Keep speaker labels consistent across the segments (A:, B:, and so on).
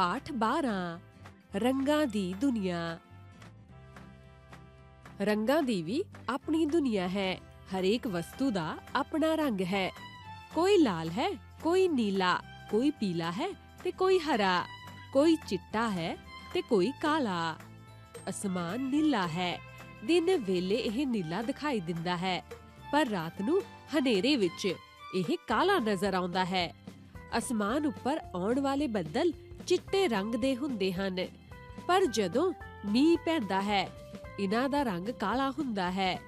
A: ਪਾਠ 12 ਰੰਗਾਂ ਦੀ ਦੁਨੀਆ। ਰੰਗਾਂ ਦੀ ਵੀ ਆਪਣੀ ਦੁਨੀਆ ਹੈ, ਹਰੇਕ ਵਸਤੂ ਦਾ ਆਪਣਾ ਰੰਗ ਹੈ। ਕੋਈ ਲਾਲ ਹੈ, ਕੋਈ ਨੀਲਾ, ਕੋਈ ਪੀਲਾ ਹੈ ਤੇ ਕੋਈ ਹਰਾ, ਕੋਈ ਚਿੱਟਾ ਹੈ ਤੇ ਕੋਈ ਕਾਲਾ। ਅਸਮਾਨ ਨੀਲਾ ਹੈ, ਦਿਨ ਵੇਲੇ ਇਹ ਨੀਲਾ ਦਿਖਾਈ ਦਿੰਦਾ ਹੈ, ਪਰ ਰਾਤ ਨੂੰ ਹਨੇਰੇ ਵਿੱਚ ਇਹ ਕਾਲਾ ਨਜ਼ਰ ਆਉਂਦਾ ਹੈ। ਅਸਮਾਨ ਉੱਪਰ ਆਉਣ ਵਾਲੇ ਬੱਦਲ ਚਿੱਟੇ ਰੰਗ ਦੇ ਹੁੰਦੇ ਹਨ। ਪਰ ਜਦੋਂ ਮੀਂਹ ਪੈਂਦਾ ਹੈ ਇਹਨਾਂ ਦਾ ਰੰਗ ਕਾਲਾ ਹੁੰਦਾ ਹੈ।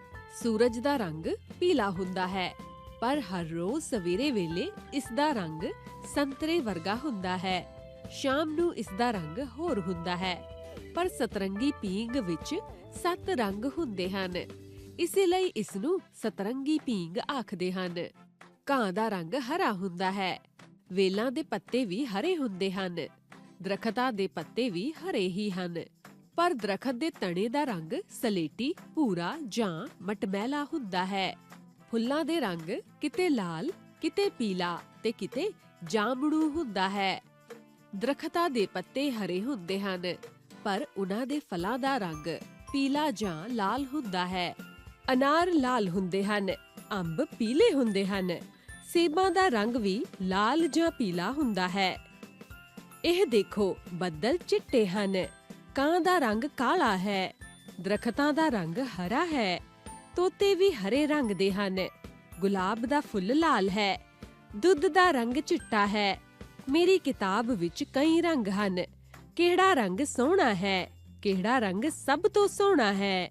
A: ਸੂਰਜ ਦਾ ਰੰਗ ਪੀਲਾ ਹੁੰਦਾ ਹੈ। ਪਰ ਹਰ ਰੋਜ਼ ਸਵੇਰੇ ਵੇਲੇ ਇਸ ਦਾ ਰੰਗ ਸੰਤਰੇ ਵਰਗਾ ਹੁੰਦਾ ਹੈ। ਸ਼ਾਮ ਨੂੰ ਇਸ ਦਾ ਰੰਗ ਹੋਰ ਹੁੰਦਾ ਹੈ। ਪਰ ਸਤਰੰਗੀ ਪੀਂਗ ਵਿੱਚ ਸੱਤ ਰੰਗ ਹੁੰਦੇ ਹਨ। ਇਸੇ ਲਈ ਇਸ ਨੂੰ ਸਤਰੰਗੀ ਪੀਂਗ ਆਖਦੇ ਹਨ। ਕਾਂ ਦਾ ਰੰਗ ਹਰਾ ਹੁੰਦਾ ਹੈ। ਵੇਲਾਂ ਦੇ ਪੱਤੇ ਵੀ ਹਰੇ ਹੁੰਦੇ ਹਨ। ਦਰਖਤਾਂ ਦੇ ਪੱਤੇ ਵੀ ਹਰੇ ਹੀ ਹਨ। ਪਰ ਦਰਖਤ ਦੇ ਤਣੇ ਦਾ ਰੰਗ ਸਲੇਟੀ, ਭੂਰਾ ਜਾਂ ਮਟਮੈਲਾ ਹੁੰਦਾ ਹੈ। ਫੁੱਲਾਂ ਦੇ ਰੰਗ ਕਿਤੇ ਲਾਲ, ਕਿਤੇ ਪੀਲਾ ਤੇ ਕਿਤੇ ਜਾਮਣੂ ਹੁੰਦਾ ਹੈ। ਦਰਖਤਾਂ ਦੇ ਪੱਤੇ ਹਰੇ ਹੁੰਦੇ ਹਨ, ਪਰ ਉਹਨਾਂ ਦੇ ਫਲਾਂ ਦਾ ਰੰਗ ਪੀਲਾ ਜਾਂ ਲਾਲ ਹੁੰਦਾ ਹੈ। ਅਨਾਰ ਲਾਲ ਹੁੰਦੇ ਹਨ, ਅੰਬ ਪੀਲੇ ਹੁੰਦੇ ਹਨ। ਸੇਬਾਂ ਦਾ ਰੰਗ ਵੀ ਲਾਲ ਜਾਂ ਪੀਲਾ ਹੁੰਦਾ ਹੈ। ਇਹ ਦੇਖੋ, ਬੱਦਲ ਚਿੱਟੇ ਹਨ। ਕਾਂ ਦਾ ਰੰਗ ਕਾਲਾ ਹੈ, ਦਰਖਤਾਂ ਦਾ ਰੰਗ ਹਰਾ ਹੈ, ਤੋਤੇ ਵੀ ਹਰੇ ਰੰਗ ਦੇ ਹਨ। ਗੁਲਾਬ ਦਾ ਫੁੱਲ ਲਾਲ ਹੈ, ਦੁੱਧ ਦਾ ਰੰਗ ਚਿੱਟਾ ਹੈ। ਮੇਰੀ ਕਿਤਾਬ ਵਿੱਚ ਕਈ ਰੰਗ ਹਨ। ਕਿਹੜਾ ਰੰਗ ਸੋਹਣਾ ਹੈ, ਕਿਹੜਾ ਰੰਗ ਸਭ ਤੋਂ ਸੋਹਣਾ ਹੈ?